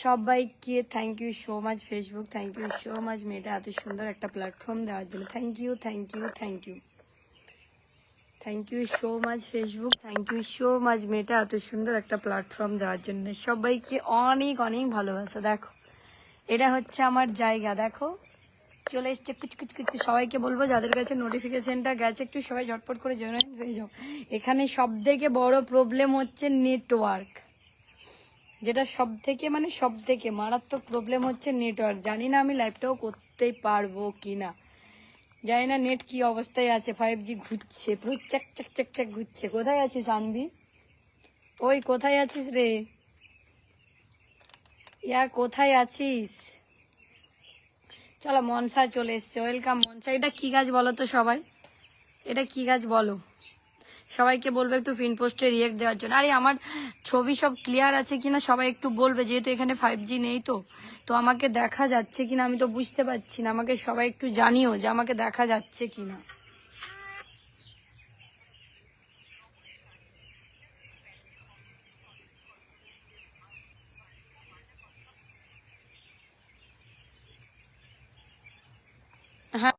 সবাইকে thank you so much Facebook thank you so much মেয়েটা এত সুন্দর একটা প্ল্যাটফর্ম দেওয়ার জন্য। Thank you thank you thank you thank you so much Facebook thank you so much মেয়েটা এত সুন্দর একটা প্ল্যাটফর্ম দেওয়ার জন্য। সবাইকে অনেক অনেক ভালোবাসা। দেখো, এটা হচ্ছে আমার জায়গা। দেখো চলে এসছে, কুচ কুচ কুচ কুচ। সবাইকে বলব, যাদের কাছে নোটিফিকেশনটা গেছে, একটু সবাই ঝটপট করে জয়েন হয়ে যাও। এখানে সব থেকে বড় প্রবলেম হচ্ছে নেটওয়ার্ক যেটা সব থেকে মানে সব থেকে মারাত্মক প্রবলেম হচ্ছে নেটওয়ার্ক জানি না আমি লাইভটাও করতেই পারব কি না জানি না নেট কি অবস্থায় আছে ফাইভ জি ঘুরছে পুরো চাক চাক চাক চাক ঘুরছে। কোথায় আছিস, আনবি? ওই, কোথায় আছিস রে? ইয়ার, কোথায় আছিস? চলো মনসা চলে এসছে। ওয়েলকাম মনসা। এটা কি গাছ বলো তো সবাই? এটা কি গাছ বলো? সবাইকে বলবে একটু ফিন পোস্টে রিয়েক্ট দেওয়ার জন্য। আরে, আমার ছবি সব ক্লিয়ার আছে কিনা সবাই একটু বলবে, যেহেতু এখানে ফাইভ জি নেই তো। তো আমাকে দেখা যাচ্ছে কিনা আমি তো বুঝতে পারছি না। আমাকে সবাই একটু জানিও যে আমাকে দেখা যাচ্ছে কিনা হ্যাঁ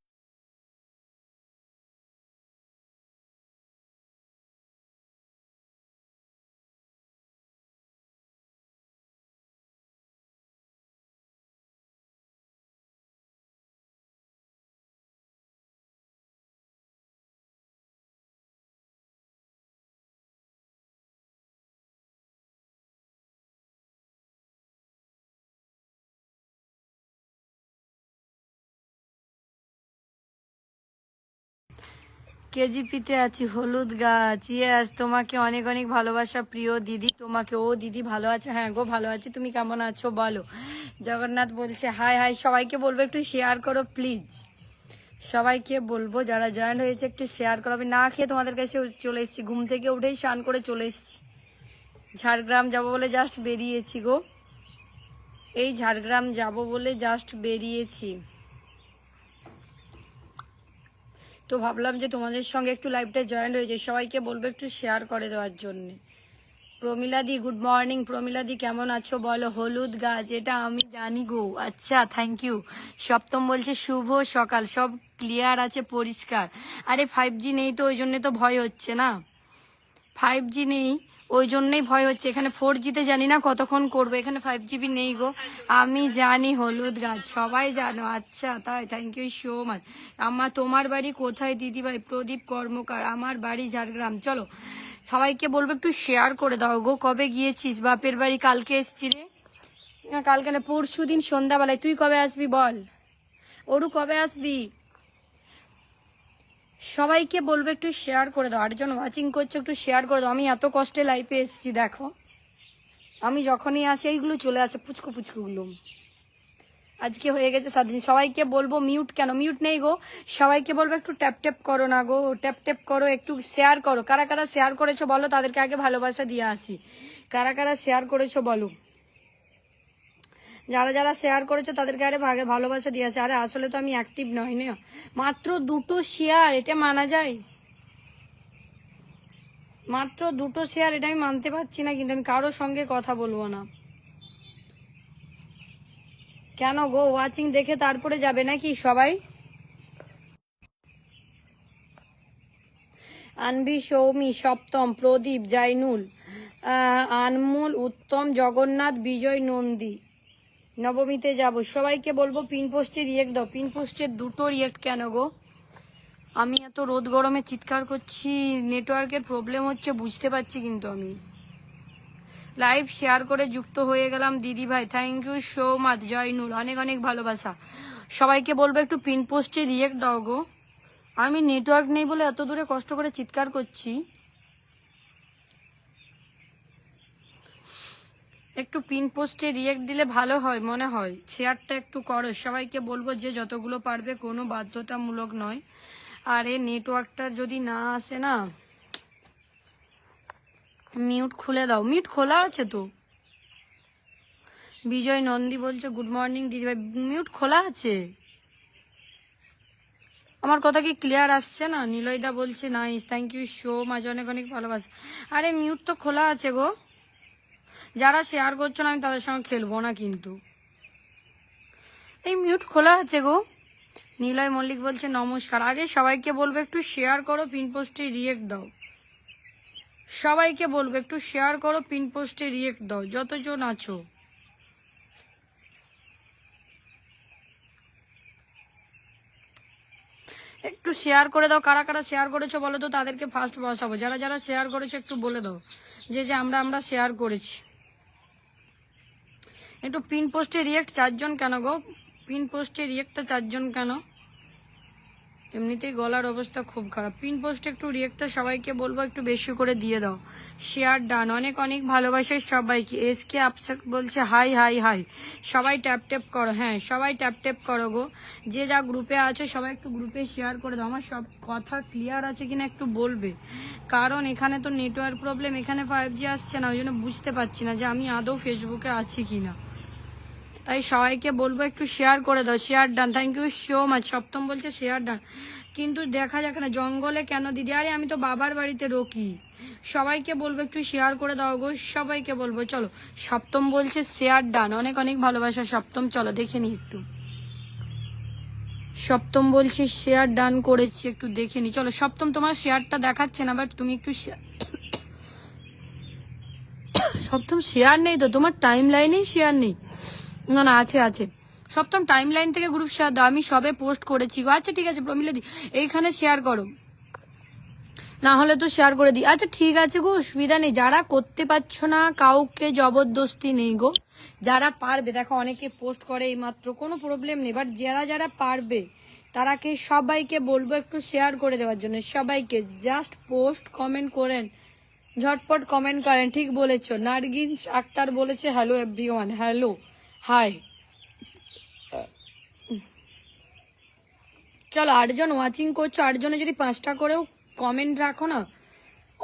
কেজিপিতে আছি, হলুদ গাছ ইয়েস তোমাকে অনেক অনেক ভালোবাসা, প্রিয় দিদি, তোমাকে, ও দিদি ভালো আছে? হ্যাঁ গো, ভালো আছি, তুমি কেমন আছো বলো? জগন্নাথ বলছে, হাই হাই, সবাইকে বলব একটু শেয়ার করো প্লিজ সবাইকে বলব, যারা জয়েন্ট হয়েছে, একটু শেয়ার করো। আমি না খেয়ে তোমাদের কাছে চলে এসেছি, ঘুম থেকে উঠেই স্নান করে চলে এসেছি। ঝাড়গ্রাম যাব বলে জাস্ট বেরিয়েছি গো। এই ঝাড়গ্রাম যাব বলে জাস্ট বেরিয়েছি। তো ভাবলাম যে তোমাদের সঙ্গে একটু লাইভটা জয়েন হয়েছে সবাইকে বলব একটু শেয়ার করে দেওয়ার জন্যে। প্রমিলাদি গুড মর্নিং প্রমিলাদি, কেমন আছো বলো? হলুদ গাছ, এটা আমি জানি গো। আচ্ছা থ্যাংক ইউ সপ্তম বলছে, শুভ সকাল। সব ক্লিয়ার আছে, পরিষ্কার। আরে ফাইভ জি নেই তো, ওই জন্য তো ভয় হচ্ছে না। ফাইভ জি নেই। ওই জন্যই ভয় হচ্ছে। এখানে ফোর জিতে জানি না কতক্ষণ করব। এখানে ফাইভ জিবি নেই গো। আমি জানি হলুদ গাছ। সবাই জানো। আচ্ছা তাই। থ্যাংক ইউ সো মাচ আমার তোমার বাড়ি কোথায়? দিদি ভাই, প্রদীপ কর্মকার। আমার বাড়ি ঝাড়গ্রাম। চলো, সবাইকে বলব একটু শেয়ার করে দাও গো। কবে গিয়েছিস? বাপের বাড়ি কালকে এসছি রে। কালকে না পরশু দিন সন্ধ্যাবেলায়। তুই কবে আসবি বল? ওরু কবে আসবি? সবাইকে বলব একটু শেয়ার করে দাও। আটজন ওয়াচিং করছ, একটু শেয়ার করে দাও। আমি এত কষ্টে লাইফে এসেছি, দেখো। আমি যখনই আসি, এইগুলো চলে আসে, পুচকু পুচকুগুলো। আজকে হয়ে গেছে সাত দিন। সবাইকে বলব মিউট কেন? মিউট নেই গো। সবাইকে বলব, একটু ট্যাপ ট্যাপ করো না গো। ট্যাপ ট্যাপ করো, একটু শেয়ার করো। কারা কারা শেয়ার করেছ বলো? তাদেরকে আগে ভালোবাসা দিয়ে আসি। কারা কারা শেয়ার করেছ বলো? যারা যারা শেয়ার করেছ তাদেরকে আরে ভাগে ভালোবাসা দিয়ে আছে আরে আসলে তো আমি অ্যাক্টিভ নই না মাত্র দুটো শেয়ার এটা মানা যায়? মাত্র দুটো শেয়ার এটা আমি মানতে পারছি না, কিন্তু আমি কারোর সঙ্গে কথা বলব না। কেন গো ওয়াচিং দেখে তারপরে যাবে নাকি সবাই? আনবি, সৌমি, সপ্তম, প্রদীপ, জাইনুল আনমোল, উত্তম, জগন্নাথ, বিজয়, নন্দী। নবমীতে যাব। সবাইকে বলব, পিন পোস্টে রিয়েক্ট দাও। পিন পোস্টের দুটো রিয়েক্ট কেন গো? আমি এত রোদ গরমে চিৎকার করছি নেটওয়ার্কের প্রবলেম হচ্ছে, বুঝতে পারছি কিন্তু আমি। লাইভ শেয়ার করে যুক্ত হয়ে গেলাম দিদি ভাই। Thank you so much Joynul. অনেক অনেক ভালোবাসা। সবাইকে বলব, একটু পিন পোস্টে রিয়েক্ট দাও গো। আমি নেটওয়ার্ক নেই বলে এত দূরে কষ্ট করে চিৎকার করছি। একটু পিন পোস্টে রিয়েক্ট দিলে ভালো হয়, মনে হয়। শেয়ারটা একটু করো। সবাইকে বলব যে যতগুলো পারবে, কোনো বাধ্যতামূলক নয়। আর এ নেটওয়ার্কটা যদি না আসে না মিউট খুলে দাও। মিউট খোলা আছে তো? বিজয় নন্দী বলছে গুড মর্নিং দিদিভাই মিউট খোলা আছে? আমার কথা কি ক্লিয়ার আসছে না? নিলয়দা বলছে nice thank you so much অনেক অনেক ভালোবাসা। আরে মিউট তো খোলা আছে গো। যারা শেয়ার করছ না, আমি তাদের সঙ্গে খেলব না কিন্তু। এই মিউট খোলা আছে গো। নীলয় মল্লিক বলছে, নমস্কার। আগে সবাইকে বলব, একটু শেয়ার করো পিন পোস্টে রিয়েক্ট দাও। সবাইকে বলব, একটু শেয়ার করো পিন পোস্টে রিয়েক্ট দাও। যতজন আছো। একটু শেয়ার করে দাও, কারা কারা শেয়ার করেছ বলো তো, তাদেরকে ফার্স্ট বসাবো। যারা যারা শেয়ার করেছ একটু বলে দাও, যে যে আমরা আমরা শেয়ার করেছি। একটু পিন পোস্টে রিয়েক্ট চারজন কেন গো? পিন পোস্টে রিয়েক্টটা চারজন কেন? এমনিতেই গলার অবস্থা খুব খারাপ। পিন পোস্টে একটু রিয়েক্টটা সবাইকে বলব একটু বেশি করে দিয়ে দাও। শেয়ার ডান অনেক অনেক ভালোবাসে সবাইকে। এস কে আপসাক বলছে হাই হাই হাই সবাই ট্যাপ ট্যাপ করো। হ্যাঁ সবাই ট্যাপ ট্যাপ করো গো। যে যা গ্রুপে আছো, সবাই একটু গ্রুপে শেয়ার করে দাও। আমার সব কথা ক্লিয়ার আছে কিনা একটু বলবে। কারণ এখানে তো নেটওয়ার্ক প্রবলেম এখানে ফাইভ জি আসছে না, ওই জন্য বুঝতে পারছি না যে আমি আদৌ ফেসবুকে আছি কিনা। তাই সবাইকে বলব একটু শেয়ার করে দাও share done thank you so much Saptam বলছে শেয়ার ডান কিন্তু দেখা যাক না, জঙ্গলে কেন দিদি? আরে আমি তো বাবার বাড়িতে রকি সবাইকে বলব একটু শেয়ার করে দাও গো, সবাইকে বলব। চলো, সপ্তম বলছে শেয়ার ডান অনেক অনেক ভালোবাসা। সপ্তম, চলো দেখে নি একটু। সপ্তম বলছে শেয়ার ডান করেছি, একটু দেখে নি চলো, সপ্তম তোমার শেয়ারটা দেখাচ্ছে না বাট তুমি একটু সপ্তম শেয়ার নেই তো? তোমার টাইম লাইনেই শেয়ার নেই। না না, আছে আছে। সপ্তম টাইম লাইন থেকে গ্রুপ শেয়ার দাও, আমি সবে পোস্ট করেছি গো। আচ্ছা ঠিক আছে, প্রমিলা দি এইখানে শেয়ার করো। না হলে তো শেয়ার করে দিই। আচ্ছা ঠিক আছে গো, সুবিধা নেই। যারা করতে পারছ না, কাউকে জবরদস্তি নেই গো। যারা পারবে, দেখো, অনেকে পোস্ট করে এইমাত্র, কোনো প্রবলেম নেই। বাট যারা যারা পারবে, তারাকে সবাইকে বলব একটু শেয়ার করে দেওয়ার জন্য। সবাইকে জাস্ট পোস্ট কমেন্ট করেন। ঝটপট কমেন্ট করেন। ঠিক বলেছ। নার্গিস আক্তার বলেছে হ্যালো এভরিওয়ান হ্যালো হাই। চলো আটজন ওয়াচিং করছ, আটজনে যদি পাঁচটা করেও কমেন্ট রাখো না,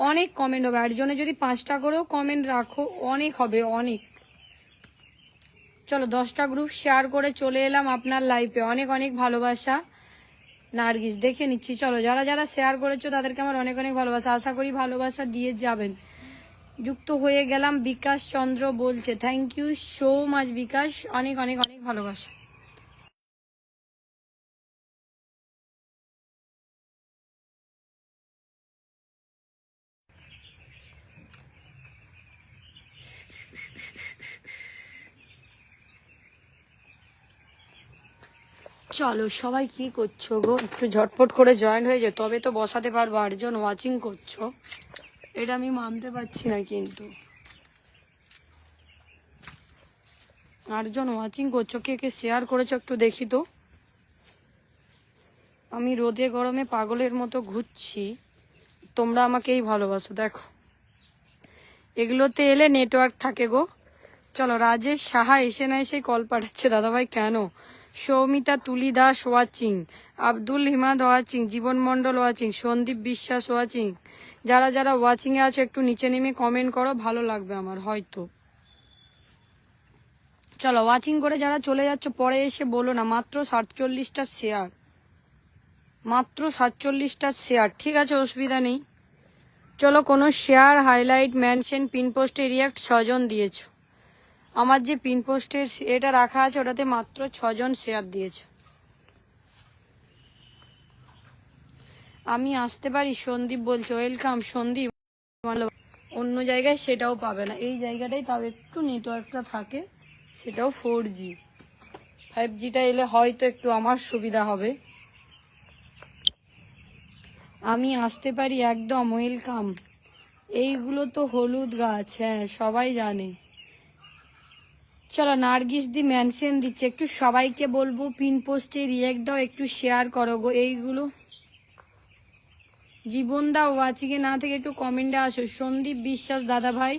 অনেক কমেন্ট হবে। আটজনে যদি পাঁচটা করেও কমেন্ট রাখো, অনেক হবে, অনেক। চলো দশটা গ্রুপ শেয়ার করে চলে এলাম আপনার লাইফে অনেক অনেক ভালোবাসা নার্গিস। দেখে নিচ্ছি, চলো যারা যারা শেয়ার করেছ তাদেরকে আমার অনেক অনেক ভালোবাসা। আশা করি ভালোবাসা দিয়ে যাবেন। যুক্ত হয়ে গেলাম। বিকাশ চন্দ্র বলছে thank you so much Bikash. অনেক অনেক অনেক ভালোবাসা। চলো, সবাই কি করছ গো? একটু ঝটপট করে জয়েন হয়ে যায় তবে তো বসাতে পারব। আটজন ওয়াচিং করছ। এটা আমি মানতে পারছি না কিন্তু। আটজন ওয়াচিং করছ, কে কে শেয়ার করেছ একটু দেখি তো। আমি রোদে গরমে পাগলের মতো ঘুরছি, তোমরা আমাকেই ভালোবাসো, দেখো। এগুলোতে এলে নেটওয়ার্ক থাকে গো। চলো, রাজেশ সাহা এসে না এসে কল পাঠাচ্ছে। দাদাভাই, কেন? Soumita Tuli Das watching Abdul Himad watching, Jiban Mondal watching, Sandip Biswas watching. যারা যারা ওয়াচিংয়ে আছো, একটু নিচে নেমে কমেন্ট করো, ভালো লাগবে আমার, হয়তো। চলো ওয়াচিং করে যারা চলে যাচ্ছ, পরে এসে বলো না, মাত্র সাতচল্লিশটা শেয়ার মাত্র সাতচল্লিশটা শেয়ার ঠিক আছে, অসুবিধা নেই। চলো, কোনো শেয়ার হাইলাইট মেনশন পিন পোস্টে রিয়াক্ট ছজন দিয়েছ। আমার যে পিন পোস্টের এটা রাখা আছে, ওটাতে মাত্র ছজন শেয়ার দিয়েছ। আমি আসতে পারি? সন্দীপ বলছে ওয়েলকাম সন্দীপ। অন্য জায়গায় সেটাও পাবে না। এই জায়গাটাই তাও একটু নেটওয়ার্কটা থাকে, সেটাও ফোর জি ফাইভ জিটা এলে হয়তো একটু আমার সুবিধা হবে। আমি আসতে পারি? একদম ওয়েলকাম এইগুলো তো হলুদ গাছ হ্যাঁ সবাই জানে। চলো নার্গিস দি মেনশন দিচ্ছে। একটু সবাইকে বলব পিন পোস্টে রিয়েক্ট দাও, একটু শেয়ার করো গো এইগুলো। জীবন দাও ওয়াচিংয়ে না থেকে একটু কমেন্টে আসো। সন্দীপ বিশ্বাস, দাদা ভাই,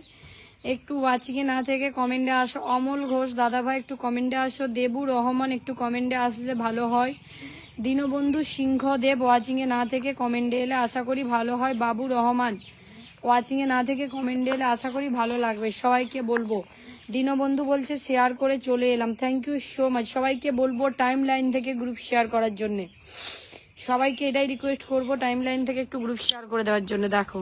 একটু ওয়াচিংয়ে না থেকে কমেন্টে আসো। অমল ঘোষ, দাদা ভাই, একটু কমেন্টে আসো। দেবু রহমান, একটু কমেন্টে আসলে ভালো হয়। দীনবন্ধু সিংহ দেব ওয়াচিংয়ে না থেকে কমেন্টে এলে আশা করি ভালো হয়। বাবু রহমান, ওয়াচিংয়ে না থেকে কমেন্টে এলে আশা করি ভালো লাগবে। সবাইকে বলব। দীনবন্ধু বলছে শেয়ার করে চলে এলাম। থ্যাংক ইউ সো মাচ সবাইকে বলব টাইম লাইন থেকে গ্রুপ শেয়ার করার জন্যে। সবাইকে এটাই রিকোয়েস্ট করব টাইম লাইন থেকে একটু গ্রুপ শেয়ার করে দেওয়ার জন্য। দেখো।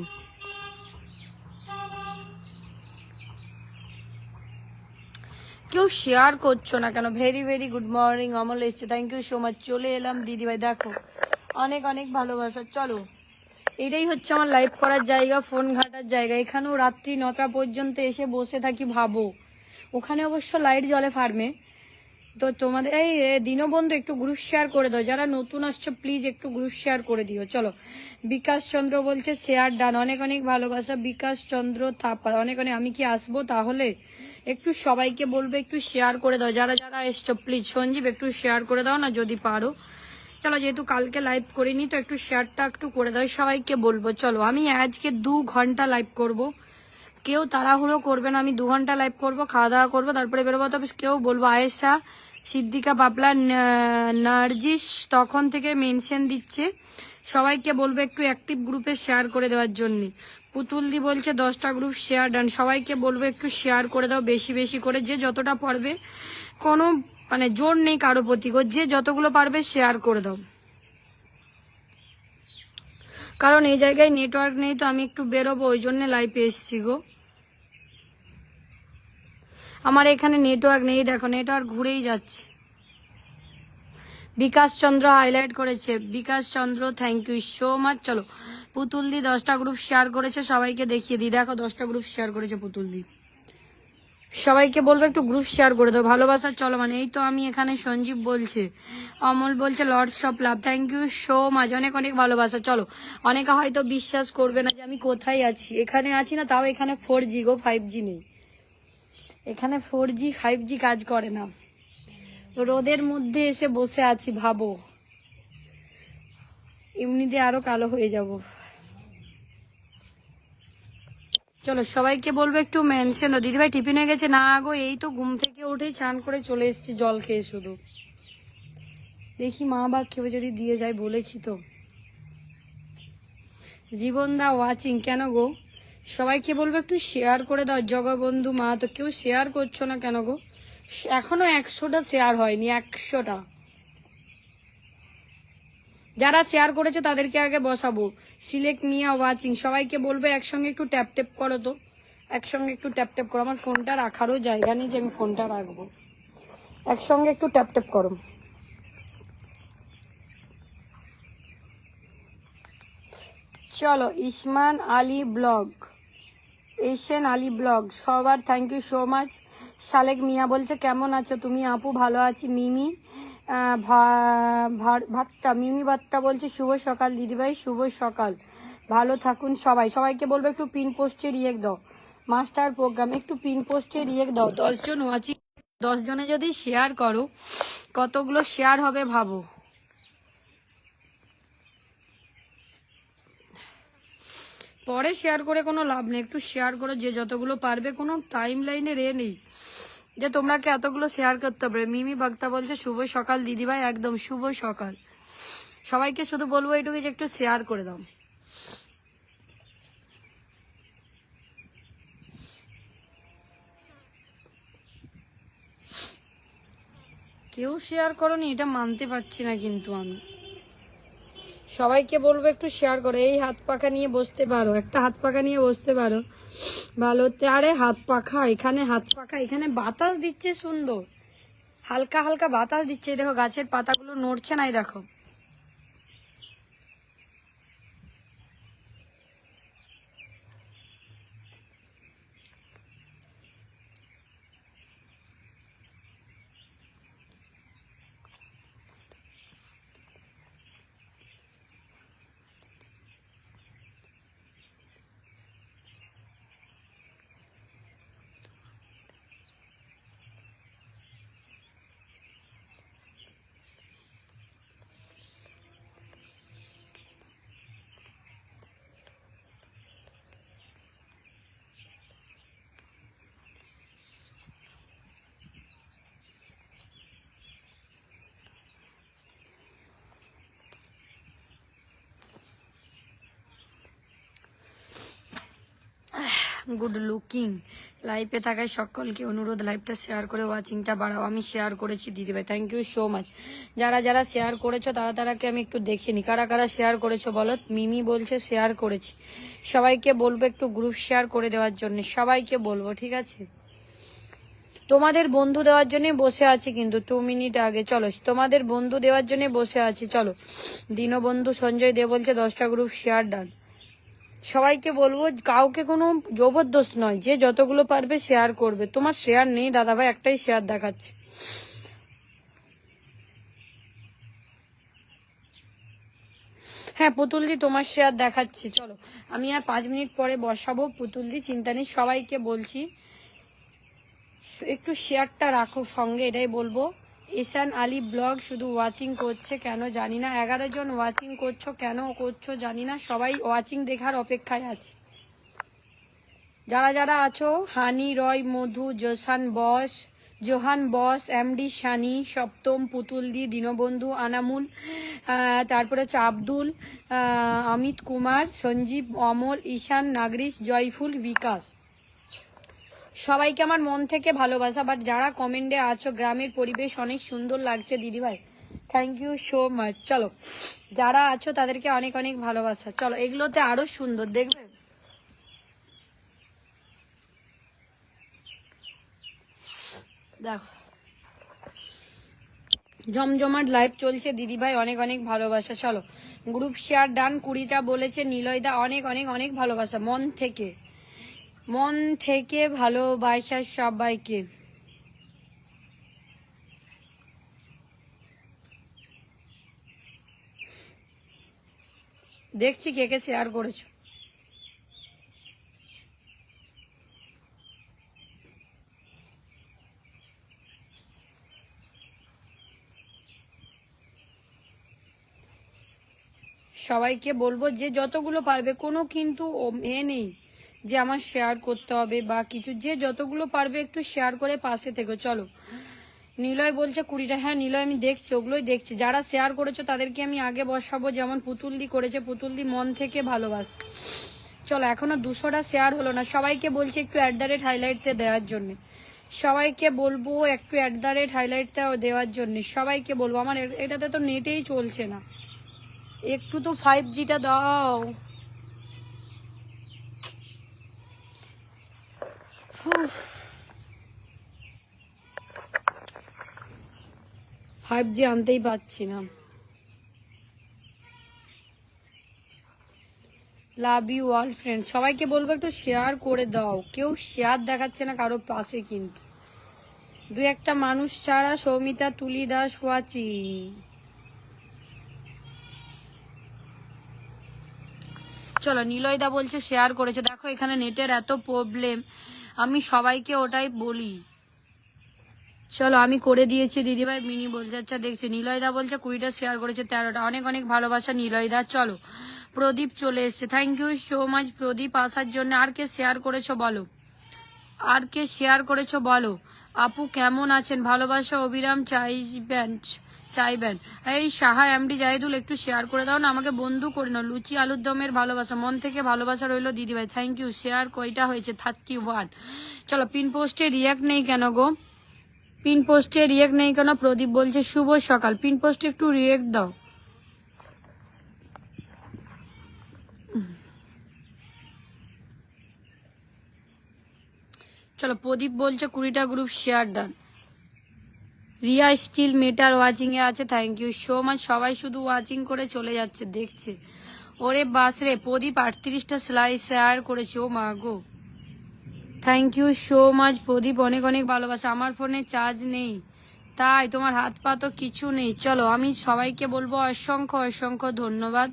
কেউ শেয়ার করছ না কেন? Very very good morning Amal এসছে। থ্যাংক ইউ সো মাচ চলে এলাম। দিদিভাই দেখো। অনেক অনেক ভালোবাসা। চলো। এটাই হচ্ছে আমার লাইভ করার জায়গা ফোন ঘাটার জায়গা। এখানেও রাত্রি নটা পর্যন্ত এসে বসে থাকি, ভাবো। ওখানে অবশ্য লাইট জ্বলে ফার্মে তো তোমাদের, এই দীনবন্ধু একটু গ্রুপ শেয়ার করে দাও। যারা নতুন আসছো প্লিজ একটু গ্রুপ শেয়ার করে দিও। চলো, বিকাশ চন্দ্র বলছে শেয়ার ডান অনেক অনেক ভালোবাসা। বিকাশ চন্দ্র থাপা, অনেক অনেক, আমি কি আসব তাহলে? একটু সবাইকে বলবে, একটু শেয়ার করে দাও। যারা যারা এসছো প্লিজ সঞ্জীব একটু শেয়ার করে দাও না, যদি পারো। চলো, যেহেতু কালকে লাইভ করিনি, তো একটু শেয়ারটা একটু করে দাও। সবাইকে বলব, চলো, আমি আজকে দু ঘণ্টা লাইভ করব। কেউ তাড়াহুড়ো করবে না, আমি দু ঘণ্টা লাইভ করব, খাওয়া দাওয়া করব, তারপরে বেরোবো তবে কেউ বলব, আয়েশা, সিদ্দিকা ন- নার্জিস তখন থেকে মেনশন দিচ্ছে। সবাইকে বলব একটু অ্যাক্টিভ গ্রুপে শেয়ার করে দেওয়ার জন্য। পুতুলদি বলছে, দশটা গ্রুপ শেয়ার ডান সবাইকে বলব একটু শেয়ার করে দাও, বেশি বেশি করে। যে যতটা পারবে, কোনো মানে জোর নেই কারও প্রতি। যে যতগুলো পারবে শেয়ার করে দাও। কারণ এই জায়গায় নেটওয়ার্ক নেই, তো আমি একটু বেরোবো, ওই জন্য লাইভে এসছি গো। আমার এখানে নেটওয়ার্ক নেই, দেখো নেটওয়ার্ক ঘুরেই যাচ্ছে। বিকাশ চন্দ্র হাইলাইট করেছে। Bikash Chandra thank you so much চলো, পুতুল দি দশটা গ্রুপ শেয়ার করেছে, সবাইকে দেখিয়ে দিই। দেখো, দশটা গ্রুপ শেয়ার করেছে পুতুল দি। সবাইকে বলব একটু গ্রুপ শেয়ার করে দাও, ভালোবাসা চলো। মানে এই তো আমি এখানে সঞ্জীব বলছে, অমল বলছে lords of love thank you so much অনেক অনেক ভালোবাসা, চলো। অনেকে হয়তো বিশ্বাস করবে না যে আমি কোথায় আছি, এখানে আছি না, তাও এখানে ফোর জি গো ফাইভ জি নেই। এখানে ফোর জি ফাইভ জি কাজ করে না। রোদের মধ্যে এসে বসে আছি, ভাবো। এমনিতে আরও কালো হয়ে যাব। চলো, সবাইকে বলব একটু মেনশন দিদিভাই, টিফিন হয়ে গেছে? না গো, এই তো ঘুম থেকে উঠেই চান করে চলে এসেছি, জল খেয়ে শুধু। দেখি মা বা কেউ যদি দিয়ে যায়, বলেছি তো। জীবন দা ওয়াচিং কেন গো? সবাইকে বলব একটু শেয়ার করে দাও। জগবন্ধু মা, তো কেউ শেয়ার করছ না কেন গো? এখনও একশোটা শেয়ার হয়নি, একশোটা। যারা শেয়ার করেছে তাদেরকে আগে বসাবো। সিলেক্ট, মিয়া ওয়াচিং সবাইকে বলব একসঙ্গে একটু ট্যাপ ট্যাপ করো তো। একসঙ্গে একটু ট্যাপ ট্যাপ করো। আমার ফোনটা রাখারও জায়গা নেই যে আমি ফোনটা রাখব। একসঙ্গে একটু ট্যাপ ট্যাপ করো। চলো, Isman Ali blog. Asian Ali blog, সবার thank you so much Shalek Mia বলছে, কেমন আছো? তুমি আপু ভালো আছি? মিমি ভাতটা মিমি ভাতটা বলছে, শুভ সকাল দিদিভাই, শুভ সকাল। ভালো থাকুন সবাই। সবাইকে বলব, একটু পিন পোস্টে রিয়েক্ট দাও। মাস্টার প্রোগ্রাম একটু পিন পোস্টে রিয়েক্ট দাও। দশজন ওয়াচিং দশজনে যদি শেয়ার করো, কতগুলো শেয়ার হবে ভাবো? পরে শেয়ার করে কোনো লাভ নেই। একটু শেয়ার করো, যে যতগুলো পারবে, কোনো টাইম লাইনে রে নেই। যে তোমরা কি এতগুলো শেয়ার করতে হবে। মিমি বক্তা বলছে, শুভ সকাল, দিদিভাই, একদম শুভ সকাল। সবাইকে শুধু বলব এটুকু যে একটু শেয়ার করে দাও। কেউ শেয়ার করনি, এটা মানতে পারছি না কিন্তু আমি। সবাইকে বলব একটু শেয়ার করো। এই হাত পাখা নিয়ে বসতে পারো, একটা হাত পাখা নিয়ে বসতে পারো। ভালো হতে আরে হাত পাখা, এখানে হাত পাখা, এখানে বাতাস দিচ্ছে সুন্দর। হালকা হালকা বাতাস দিচ্ছে। দেখো গাছের পাতাগুলো নড়ছে নাই দেখো। Good looking. লাইভে থাকায় সকলকে অনুরোধ, লাইভটা শেয়ার করে ওয়াচিংটা বাড়াও। আমি শেয়ার করেছি, দিদিভাই। থ্যাংক ইউ সো মাচ যারা যারা শেয়ার করেছ, তারা, তারাকে আমি একটু দেখে নি। কারা কারা শেয়ার করেছ বলো? মিমি বলছে, শেয়ার করেছি। সবাইকে বলব একটু গ্রুপ শেয়ার করে দেওয়ার জন্য। সবাইকে বলব, ঠিক আছে? তোমাদের বন্ধু দেওয়ার জন্য বসে আছি কিন্তু টু মিনিট আগে। চলো, তোমাদের বন্ধু দেওয়ার জন্য বসে আছি। চলো, দীনবন্ধু সঞ্জয় দে বলছে, দশটা গ্রুপ শেয়ার ডান সবাইকে বলব, কাউকে কোনো জবরদস্ত নয়, যে যতগুলো পারবে শেয়ার করবে। তোমার শেয়ার নেই দাদা ভাই একটাই শেয়ার দেখাচ্ছে। হ্যাঁ পুতুলদি তোমার শেয়ার দেখাচ্ছি, চলো। আমি আর পাঁচ মিনিট পরে বসাবো, পুতুলদি চিন্তা নেই সবাইকে বলছি। একটু শেয়ারটা রাখো সঙ্গে, এটাই বলব। ইসান আলী ব্লগ শুধু ওয়াচিং করছে কেন জানি না। এগারো জন ওয়াচিং করছ কেন করছ জানি না। সবাই ওয়াচিং দেখার অপেক্ষায় আছে। যারা যারা আছো, হানি, Roy, Madhu, Josan boss, Johan boss MD Shani, সপ্তম পুতুলদি দীনবন্ধু, আনামুল তারপরে হচ্ছে আব্দুল অমিত কুমার, সঞ্জীব, অমল, ঈশান, নাগরিশ, জয়ফুল, বিকাশ। সবাইকে আমার মন থেকে ভালোবাসা বাট যারা কমেন্টে আছো, গ্রামের পরিবেশ অনেক সুন্দর লাগছে দিদিভাই থ্যাংক ইউ সো মাচ চলো, যারা আছো, তাদেরকে অনেক অনেক ভালোবাসা। চলো, এগুলোতে আরও সুন্দর, দেখবে? দেখো। জমজমাট লাইভ চলছে দিদিভাই অনেক অনেক ভালোবাসা। চলো গ্রুপ শেয়ার ডান কুড়িটা বলেছে, নিলয়দা, অনেক অনেক অনেক ভালোবাসা, মন থেকে। মন থেকে ভালোবাসা সবাইকে। দেখছি কে কে শেয়ার করেছ। সবাইকে বলব যে যতগুলো পারবে, কোনো কিন্তু এ নেই। যে আমার শেয়ার করতে হবে বা কিছু, যে যতগুলো পারবে একটু শেয়ার করে পাশে থেকে, চলো। নিলয় বলছে কুড়িটা হ্যাঁ নিলয় আমি দেখছি, ওগুলোই দেখছি। যারা শেয়ার করেছ তাদেরকে আমি আগে বসাবো, যেমন পুতুলদি করেছে, পুতুলদি মন থেকে ভালোবাস। চলো, এখনও দুশোটা শেয়ার হলো না। সবাইকে বলছি একটু অ্যাট দ্য রেট হাইলাইটতে দেওয়ার জন্য। সবাইকে বলব একটু অ্যাট দ্য রেট হাইলাইটটা দেওয়ার জন্য। সবাইকে বলব, আমার এটাতে তো নেটেই চলছে না। একটু তো ফাইভ জিটা দাও। ফাইভ জি আনতেই পাচ্ছি না। লাভ ইউ অল ফ্রেন্ড সবাইকে বলব একটু শেয়ার করে দাও। কেউ শেয়ার দেখাচ্ছে না কারও পাশে কিন্তু। দু একটা মানুষ ছাড়া সৌমিতা, তুলি দাস, ওয়াচি। চলো, নিলয়দা বলছে শেয়ার করেছে। দেখো, এখানে নেটের এত প্রবলেম আমি সবাইকে ওটাই বলি। চলো, আমি করে দিয়েছি, দিদিভাই মিনি বলছে আচ্ছা দেখছি, নিলয়দা বলছে কুড়িটা শেয়ার করেছে, তেরোটা। অনেক অনেক ভালোবাসা নিলয়দা। চলো, প্রদীপ চলে এসছে। Thank you so much Pradip, আসার জন্য। আর কে শেয়ার করেছ বলো? আর কে শেয়ার করেছ বলো? আপু কেমন আছেন? ভালোবাসা অবিরাম চাইবেন চাইবেন। এই সাহা, এমডি জাহিদুল, একটু শেয়ার করে দাও না, আমাকে বন্ধু করে নাও। লুচি আলুর দমের ভালোবাসা, মন থেকে ভালোবাসা রইল দিদিভাই থ্যাংক ইউ শেয়ার কয়টা হয়েছে? থার্টি ওয়ান চলো পিন পোস্টে রিয়াক্ট নেই কেন গো? পিন পোস্টে রিয়েক্ট নেই কেন? প্রদীপ বলছে, শুভ সকাল। পিন পোস্টে একটু রিয়েক্ট দাও। চলো, প্রদীপ বলছে, কুড়িটা group share done Riya still matter watching এ আছে থ্যাংক ইউ সো মাচ সবাই শুধু ওয়াচিং করে চলে যাচ্ছে, দেখছে। ওরে বাস রে, প্রদীপ আটত্রিশটা সেলাই শেয়ার করেছে, ও মা গো। Thank you so much Pradip, অনেক অনেক ভালোবাসা। আমার ফোনে চার্জ নেই। তাই তোমার হাত পা তো কিছু নেই। চলো, আমি সবাইকে বলব অসংখ্য অসংখ্য ধন্যবাদ।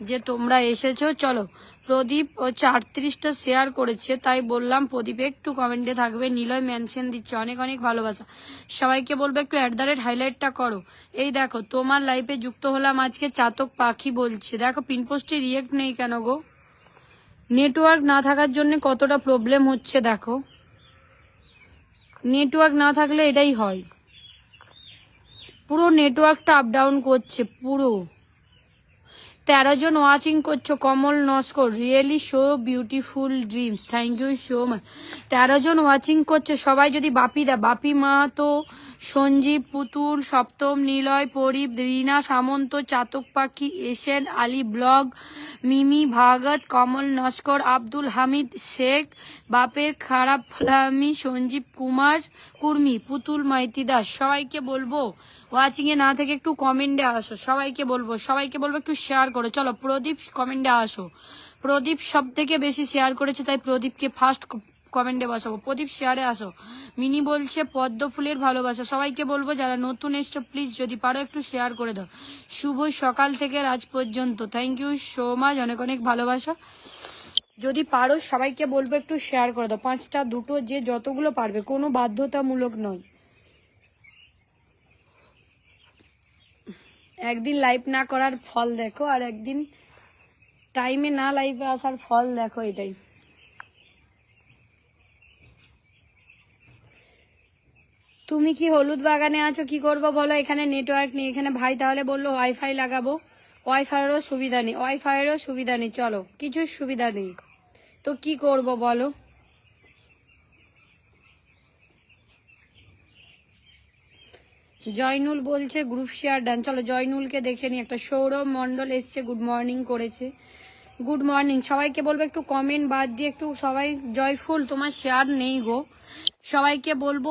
যে তোমরা এসেছ, চলো। প্রদীপ হচ্ছে আটত্রিশটা শেয়ার করেছে, তাই বললাম প্রদীপ একটু কমেন্টে থাকবে। নিলয় মেনশন দিচ্ছে, অনেক অনেক ভালোবাসা। সবাইকে বলবে একটু অ্যাট দ্য রেট হাইলাইটটা করো। এই দেখো, তোমার লাইফে যুক্ত হলাম আজকে চাতক পাখি বলছে। দেখো পিনপোস্টে রিয়েক্ট নেই কেন গো? নেটওয়ার্ক না থাকার জন্য কতটা প্রবলেম হচ্ছে, দেখো। নেটওয়ার্ক না থাকলে এটাই হয়। পুরো নেটওয়ার্কটা আপ ডাউন করছে, পুরো। তেরো জন ওয়াচিং করছ, Kamal Naskar really so beautiful dreams thank you so much তেরো জন ওয়াচিং করছ, সবাই যদি বাপি দা বাপি মা তো সঞ্জীব পুতুল, সপ্তম নিলয় পরীপ রীনা সামন্ত, চাতক পাখি, এসেন আলী ব্লগ, মিমি ভাগত, কমল নস্কর, আব্দুল হামিদ শেখ, বাপের খারাপ ফলামি, সঞ্জীব কুমার, কুর্মি, পুতুল মাইতি দাস। সবাইকে বলব ওয়াচিং এ না থেকে একটু কমেন্টে আসো। সবাইকে বলব সবাইকে বলব একটু শেয়ার করো। চলো, প্রদীপ কমেন্টে আসো। প্রদীপ সব থেকে বেশি শেয়ার করেছে, তাই প্রদীপকে ফার্স্ট কমেন্টে বসাবো। প্রদীপ শেয়ারে আসো। মিনি বলছে, পদ্ম ফুলের ভালোবাসা। সবাইকে বলব, যারা নতুন এসছো প্লিজ যদি পারো একটু শেয়ার করে দাও। শুভ সকাল থেকে রাজ পর্যন্ত। থ্যাংক ইউ সো মাচ অনেক অনেক ভালোবাসা। যদি পারো, সবাইকে বলব একটু শেয়ার করে দাও। পাঁচটা, দুটো, যে যতগুলো পারবে। কোনো বাধ্যতামূলক নয়। একদিন লাইভ না করার ফল দেখো, আর একদিন টাইমে না লাইভে আসার ফল দেখো, এটাই। তুমি কি হলুদ বাগানে আছো? কি করব বলো? এখানে নেটওয়ার্ক নেই। এখানে ভাই তাহলে বলল ওয়াইফাই লাগাবো। ওয়াইফাইয়েরও সুবিধা নেই। ওয়াইফাইয়েরও সুবিধা নেই। চলো, কিছু সুবিধা নেই। তো কি করব বলো? জয়নুল বলছে গ্রুপ শেয়ার ডান চলো, জয়নুলকে দেখে নি একটা সৌরভ মন্ডল এসছে গুড মর্নিং করেছে। গুড মর্নিং সবাইকে বলব, একটু কমেন্ট বাদ দিয়ে, একটু সবাই জয়ফুল তোমার শেয়ার নেই গো। সবাইকে বলব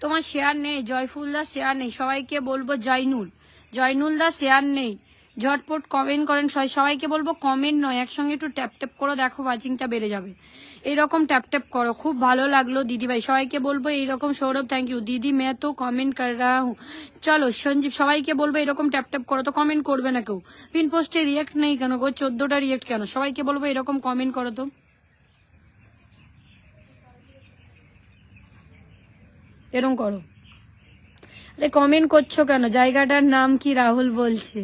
তোমার শেয়ার নেই জয়ফুল দা শেয়ার নেই, সবাইকে বলব জয়নুল। জয়নুল দা শেয়ার নেই। ঝটপট কমেন্ট করেন সবাই। সবাইকে বলব কমেন্ট নয়, একসঙ্গে একটু ট্যাপ ট্যাপ করো, দেখো ওয়াচিংটা বেড়ে যাবে। এরকম ট্যাপ ট্যাপ করো, খুব ভালো লাগল দিদি ভাই সবাইকে বলব এইরকম সৌরভ থ্যাংক ইউ দিদি, মে তো কমেন্ট কর চলো, সঞ্জীব, সবাইকে বলব এরকম ট্যাপ ট্যাপ করো, তো কমেন্ট করবে না কেউ। পিন পোস্টে রিয়েক্ট নেই কেন গো? চোদ্দটা রিয়েক্ট কেন? সবাইকে বলব এরকম কমেন্ট করো তো। এরকম করো। আরে কমেন্ট করছ কেন? জায়গাটার নাম কি রাহুল বলছে?